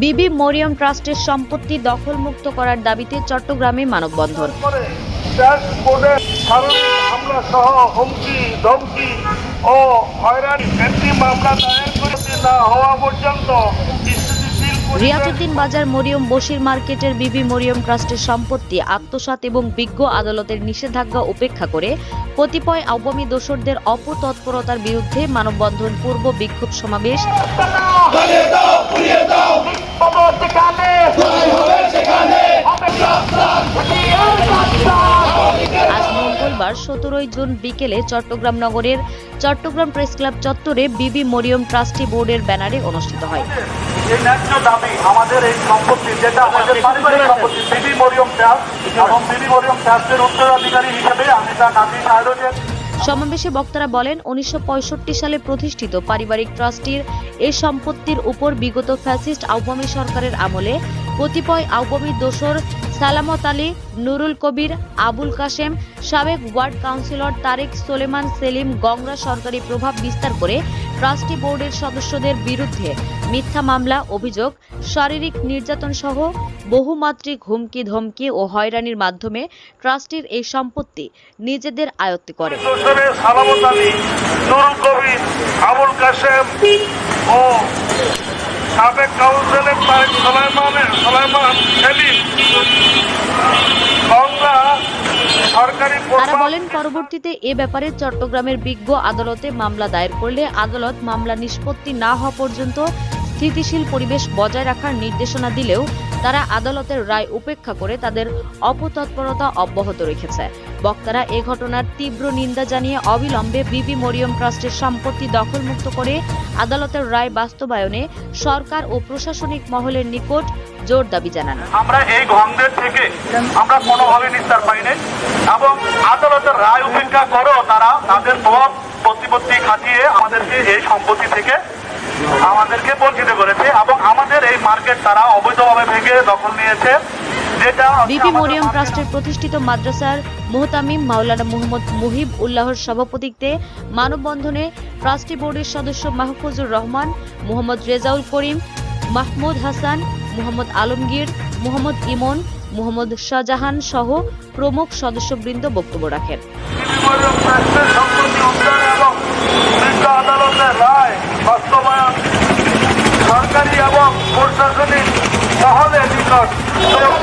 বিবি মরিয়ম ট্রাস্টের সম্পত্তি দখলমুক্ত করার দাবিতে চট্টগ্রামে মানববন্ধন। করে ড্যাশবোর্ডে শারীরিক হামলা সহ হুমকি ধমকি ও হয়রানি মামলা দায়ের না হওয়া পর্যন্ত স্থিতিশীল বাজার মরিয়ম বশির মার্কেটের বিবি মরিয়ম ট্রাস্টের সম্পত্তি আত্মসাৎ এবং বিজ্ঞ আদালতের নিষেধাজ্ঞা উপেক্ষা করে কতিপয় আওয়ামী দোসরদের অপতৎপরতার বিরুদ্ধে মানববন্ধন পূর্ব বিক্ষোভ সমাবেশ। মঙ্গলবার সতেরোই জুন বিকেলে চট্টগ্রাম নগরের চট্টগ্রাম প্রেস ক্লাব চত্বরে বিবি মরিয়ম ট্রাস্টি বোর্ডের ব্যানারে অনুষ্ঠিত হয়। দাবি আমাদের এই সম্পত্তি যেটা আমাদের পারিবারিক সম্পত্তি বিবি মরিয়ম ট্রাস্ট এবং বিবি মরিয়ম ট্রাস্টের উত্তরাধিকারী হিসেবে আমি তার নাতি আয়োজন সমাবেশে বক্তারা বলেন উনিশশো পঁয়ষট্টি সালে প্রতিষ্ঠিত পারিবারিক ট্রাস্টির এই সম্পত্তির উপর বিগত ফ্যাসিস্ট আওয়ামী সরকারের আমলে কতিপয় আওয়ামী দোসর সালামত আলী, নুরুল কবির, আবুল কাশেম, সাবেক ওয়ার্ড কাউন্সিলর তারেক সোলেমান সেলিম গংরা সরকারি প্রভাব বিস্তার করে ট্রাস্টি বোর্ডের সদস্যদের বিরুদ্ধে মিথ্যা মামলা, অভিযোগ, শারীরিক নির্যাতন সহ বহুমাত্রিক হুমকি ধমকি ও হয়রানির মাধ্যমে ট্রাস্টির এই সম্পত্তি নিজেদের আয়ত্তে করে। সাবেক কাউন্সিলর তারেক সোলাইমান সেলিম বাংলা সরকারি তারা প্রভাব বলেন, পরবর্তীতে এ ব্যাপারে চট্টগ্রামের বিজ্ঞ আদালতে মামলা দায়ের করলে আদালত মামলা নিষ্পত্তি না হওয়া পর্যন্ত স্থিতিশীল পরিবেশ বজায় রাখার নির্দেশনা দিলেও তারা আদালতের রায় উপেক্ষা করে তাদের অপতৎপরতা অব্যাহত রেখেছে। বক্তারা এ ঘটনার তীব্র নিন্দা জানিয়ে অবিলম্বে বিবি মরিয়ম ট্রাস্টের সম্পত্তি দখলমুক্ত করে আদালতের রায় বাস্তবায়নে সরকার ও প্রশাসনিক মহলের নিকট জোর দাবি জানান। আমরা এই গন্ধের থেকে আমরা কোনোভাবে নিস্তার পাইনি এবং আদালতের রায় উপেক্ষা করো তারা তাদের প্রভাব প্রতিপত্তি খাটিয়ে আমাদেরকে এই সম্পত্তি থেকে আমাদেরকে বঞ্চিত করেছে এবং মার্কেট তারা অবৈধভাবে ভেঙে দখল নিয়েছে। যেটা বিপি মরিয়ম ট্রাস্টের প্রতিষ্ঠিত মাদ্রাসার মোহতামিম মাওলানা মোহাম্মদ মুহিব উল্লাহর সভাপতিত্বে মানববন্ধনে ট্রাস্টি বোর্ডের সদস্য মাহফুজুর রহমান মোহাম্মদ রেজাউল করিম মাহমুদ হাসান মোহাম্মদ আলমগীর মোহাম্মদ ইমন মোহাম্মদ শাহজাহান সহ প্রমুখ সদস্যবৃন্দ বক্তব্য রাখেন বিনিময় ট্রাস্টের সম্পত্তি উদ্ধার এবং বিজ্ঞ আদালতের রায় বাস্তবায়ন সরকারি এবং প্রশাসনিক মহলের নিকট পুড়িয়ে